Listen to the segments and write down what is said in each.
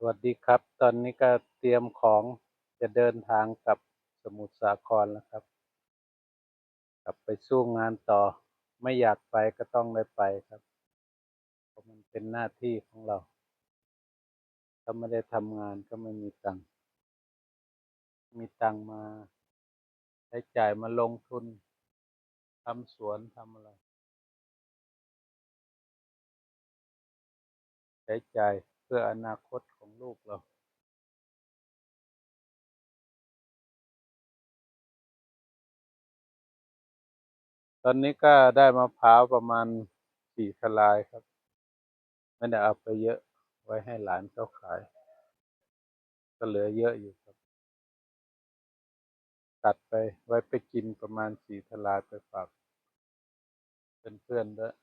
สวัสดีครับ ตอนนี้ก็เตรียมของจะเดินทางกลับสมุทรสาครแล้วครับ กลับไปสู้งานต่อ ไม่อยากไปก็ต้องได้ไปครับ เพราะมันเป็นหน้าที่ของเรา ถ้าไม่ได้ทำงานก็ไม่มีตังค์ มีตังค์มาใช้จ่ายมาลงทุนทำสวนทำอะไร ใช้จ่าย พื่ออนาคตของลูกเราตอนนี้ก็ได้มะพร้าวประมาณสี่ทลายครับ ไม่ได้เอาไปเยอะไว้ให้หลานเขาขาย ก็เหลือเยอะอยู่ครับ ตัดไปไว้ไปกินประมาณสี่ทลายไปฝากเพื่อนๆด้วย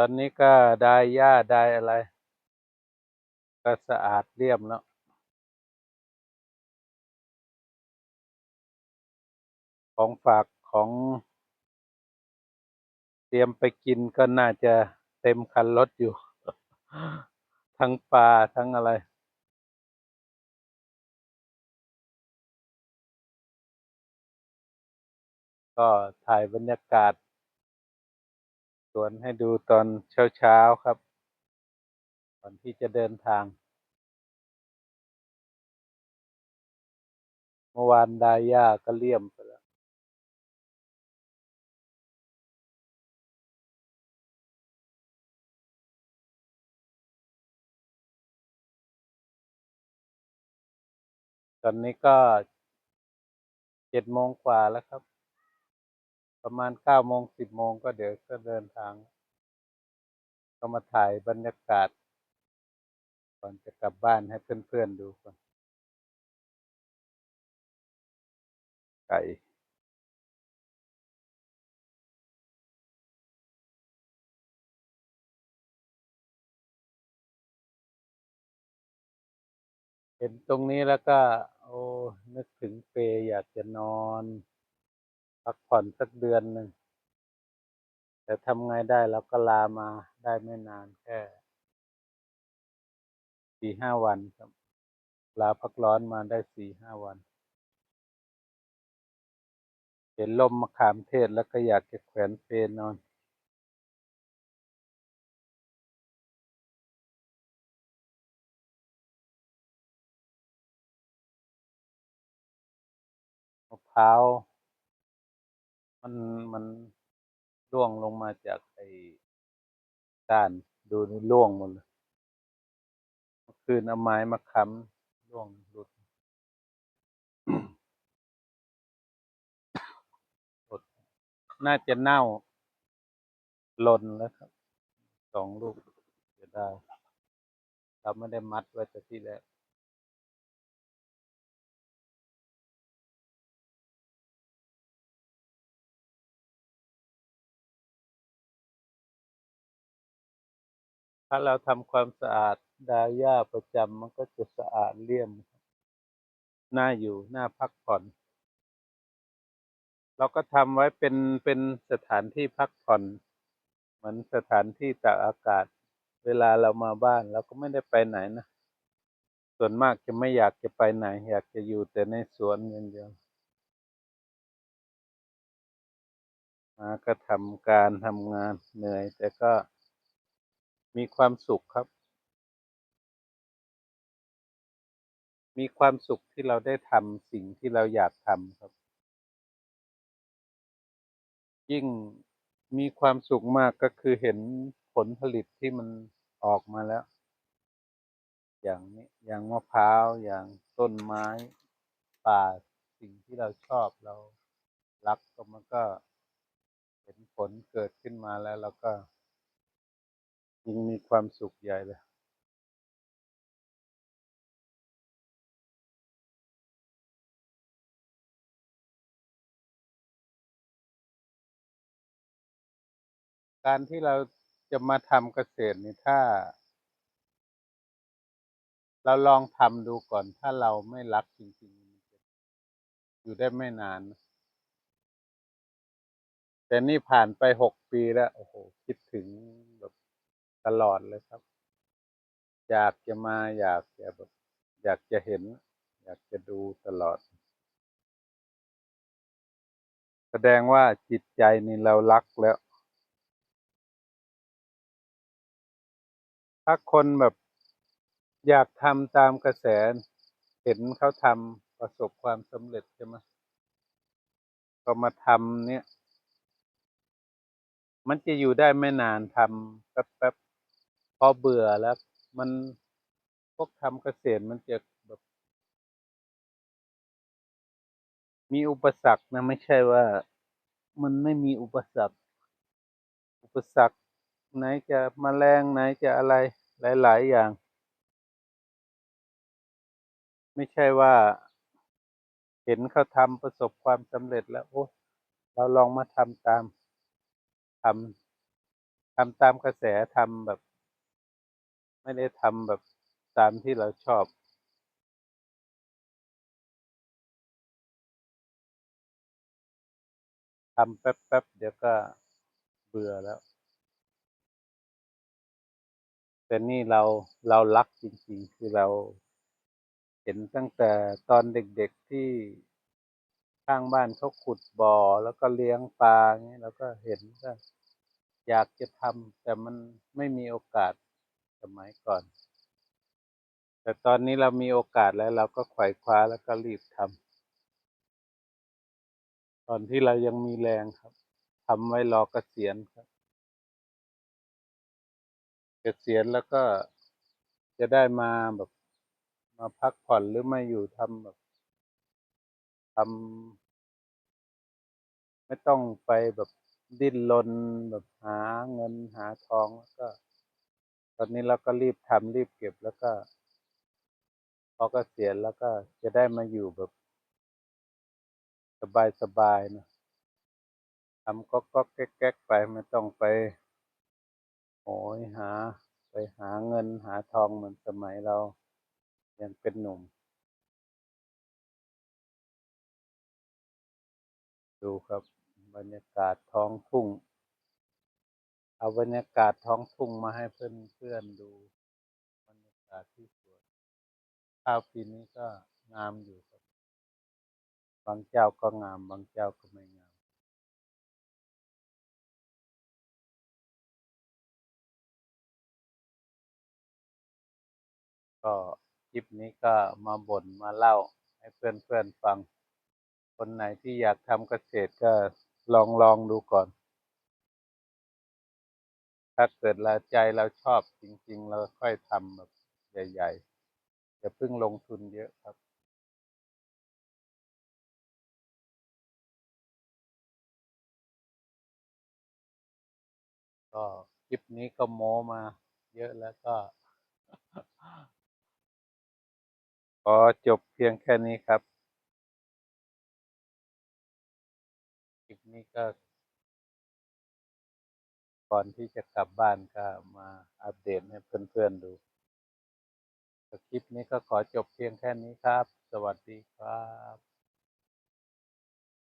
ตอนนี้ก็ได้หญ้าได้อะไร ก็สะอาดเรียบแล้ว ของฝากของเตรียมไปกินก็น่าจะเต็มคันรถอยู่ ทั้งปลาทั้งอะไร ก็ถ่ายบรรยากาศ วนให้ดูตอนเช้าๆครับ ก่อนที่จะเดินทาง เมื่อวานดายาก็เลี่ยมไปแล้ว ตอนนี้ก็เจ็ดโมงกว่าแล้วครับ ประมาณเก้าโมงสิบโมงก็เดี๋ยวก็เดินทาง ก็มาถ่ายบรรยากาศ ก่อนจะกลับบ้านให้เพื่อนๆดูก่อน ไก่เห็นตรงนี้แล้วก็ โอ้ นึกถึงเปรอยากจะนอน พักผ่อนสักเดือนหนึ่งแต่ทำไงได้เราก็ลามาได้ไม่นานแค่สี่ห้าวันครับ ลาพักร้อนมาได้สี่ห้าวัน เห็นลมมะขามเทศแล้วก็อยากจะแขวนเปรนอนมะพร้าว มันมันร่วงลงมาจากไอ้ก้านดูนี่ร่วงหมดเลยเมื่อคืนเอาไม้มาค้ำร่วงหลุดหลุด น่าจะเน่าหล่นแล้วครับสองลูกจะได้เราไม่ได้มัดไว้แต่ที่แรก ถ้าเราทำความสะอาดดาย่าประจำมันก็จะสะอาดเลี่ยมน่าอยู่น่าพักผ่อน เราก็ทำไว้เป็นเป็นสถานที่พักผ่อนเหมือนสถานที่ตากอากาศ เวลาเรามาบ้านเราก็ไม่ได้ไปไหนนะ ส่วนมากจะไม่อยากจะไปไหน อยากจะอยู่แต่ในสวนอย่างเดียวมาก็ทำการทำงานเหนื่อยแต่ก็ มีความสุขครับ มีความสุขที่เราได้ทำสิ่งที่เราอยากทำครับ ยิ่งมีความสุขมากก็คือเห็นผลผลิตที่มันออกมาแล้ว อย่างนี้อย่างมะพร้าวอย่างต้นไม้ ป่าสิ่งที่เราชอบเรารักก็มันก็เห็นผลเกิดขึ้นมาแล้วเราก็ ยิ่งมีความสุขใหญ่เลยการที่เราจะมาทำเกษตรนี่ถ้า เราลองทำดูก่อน ถ้าเราไม่รักจริงๆ อยู่ได้ไม่นาน แต่นี่ผ่านไปหกปีแล้ว โอ้โห คิดถึง ตลอดเลยครับ อยากจะมาอยากจะแบบอยากจะเห็น อยากจะดูตลอด แสดงว่าจิตใจนี่เรารักแล้ว ถ้าคนแบบอยากทำตามกระแส เห็นเขาทำประสบความสำเร็จใช่ไหมก็มาทำเนี่ย มันจะอยู่ได้ไม่นานทำแป๊บๆ พอเบื่อแล้ว มันพวกทำเกษตรมันจะแบบ มีอุปสรรคนะไม่ใช่ว่า มันไม่มีอุปสรรค อุปสรรคไหนจะมแมลงไหนจะอะไรหลาย ๆ อย่าง ไม่ใช่ว่า เห็นเขาทำประสบความสำเร็จแล้วโอ้เราลองมาทำตามทำทำตามกระแสทำแบบ ไม่ได้ทำแบบตามที่เราชอบทำแป๊บๆเดี๋ยวก็เบื่อแล้ว แต่นี่เราเรารักจริงๆ คือเราเห็นตั้งแต่ตอนเด็กๆที่ข้างบ้านเขาขุดบ่อแล้วก็เลี้ยงปลาอย่างนี้เราก็เห็นก็อยากจะทำแต่มันไม่มีโอกาส สมัยก่อน แต่ตอนนี้เรามีโอกาสแล้วเราก็ไขว่คว้าแล้วก็รีบทำตอนที่เรายังมีแรงครับทำไว้รอกเกษียณครับ เกษียณแล้วก็จะได้มาแบบมาพักผ่อนหรือมาอยู่ทำแบบทำไม่ต้องไปแบบดิ้นรนแบบหาเงินหาทองแล้วก็ ตอนนี้เราก็รีบทำรีบเก็บแล้วก็พอเกษียณแล้วก็จะได้มาอยู่แบบ สบายๆนะทำก็ก็แก๊กๆไปไม่ต้องไปโหยหา ไปหาเงินหาทองเหมือนสมัยเรายังเป็นหนุ่ม ดูครับบรรยากาศท้องทุ่ง เอาบรรยากาศท้องทุ่งมาให้เพื่อนเพื่อนดู บรรยากาศที่สวยข้าวปีนี้ก็งามอยู่ครับ บางเจ้าก็งาม บางเจ้าก็ไม่งาม ก็คลิปนี้ก็มาบ่นมาเล่าให้เพื่อนๆฟัง คนไหนที่อยากทำเกษตรก็ลองลองดูก่อน ถ้าเกิดเราใจเราชอบจริง ๆ เราค่อยทำแบบใหญ่ๆอย่าเพิ่งลงทุนเยอะครับก็คลิปนี้ก็โม้มาเยอะแล้วก็ขอจบเพียงแค่นี้ครับ คลิปนี้ก็ ก่อนที่จะกลับบ้านก็มาอัปเดตให้เพื่อนๆดูคลิปนี้ก็ขอจบเพียงแค่นี้ครับ สวัสดีครับ